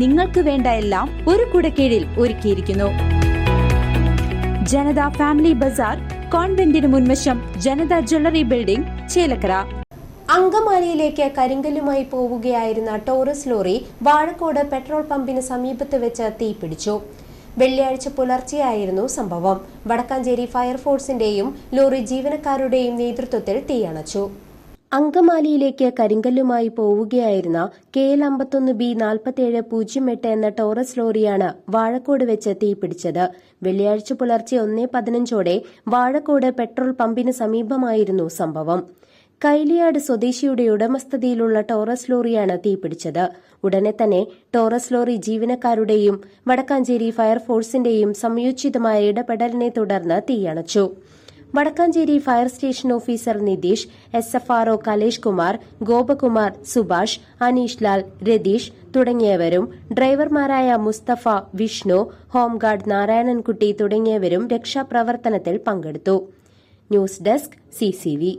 നിങ്ങൾക്ക് വേണ്ട എല്ലാം ഒരു കുടക്കീഴിൽ ഒരുക്കിയിരിക്കുന്നു. ജനത ഫാമിലി ബസാർ കോൺവെന്റിന് മുൻവശം ജനത ജ്വല്ലറി ബിൽഡിംഗ് ചേലക്കര. അങ്കമാലിയിലേക്ക് കരിങ്കല്ലുമായി പോവുകയായിരുന്ന ടോറസ് ലോറി വാഴക്കോട് പെട്രോൾ പമ്പിന് സമീപത്ത് വെച്ച് തീപിടിച്ചു. വെള്ളിയാഴ്ച പുലർച്ചെയായിരുന്നു സംഭവം. വടക്കാഞ്ചേരി ഫയർഫോഴ്സിന്റെയും ലോറി ജീവനക്കാരുടെയും നേതൃത്വത്തിൽ തീയണച്ചു. അങ്കമാലിയിലേക്ക് കരിങ്കല്ലുമായി പോവുകയായിരുന്ന കെ എൽ അമ്പത്തൊന്ന് ബി നാൽപ്പത്തിയേഴ് പൂജ്യം എട്ട് എന്ന ടോറസ് ലോറിയാണ് വാഴക്കോട് വെച്ച് തീപിടിച്ചത്. വെള്ളിയാഴ്ച പുലർച്ചെ ഒന്നേ പതിനഞ്ചോടെ വാഴക്കോട് പെട്രോൾ പമ്പിന് സമീപമായിരുന്നു സംഭവം. കൈലിയാട് സ്വദേശിയുടെ ഉടമസ്ഥതയിലുള്ള ടോറസ് ലോറിയാണ് തീപിടിച്ചത്. ഉടനെ തന്നെ ടോറസ് ലോറി ജീവനക്കാരുടെയും വടക്കാഞ്ചേരി ഫയർഫോഴ്സിന്റെയും സംയോജിതമായ ഇടപെടലിനെ തുടർന്ന് തീയണച്ചു. Vadakkanchery fire station officer Nitheesh S F RO Kalesh Kumar Gopakumar Subhash Aneesh Lal Ratheesh തുടങ്ങിയവരും ഡ്രൈവർമാരായ മുസ്തഫ വിഷ്ണു ഹോംഗാർഡ് നാരായണൻകുട്ടി തുടങ്ങിയവരും രക്ഷാപ്രവർത്തനത്തിൽ പങ്കെടുത്തു. News desk CCV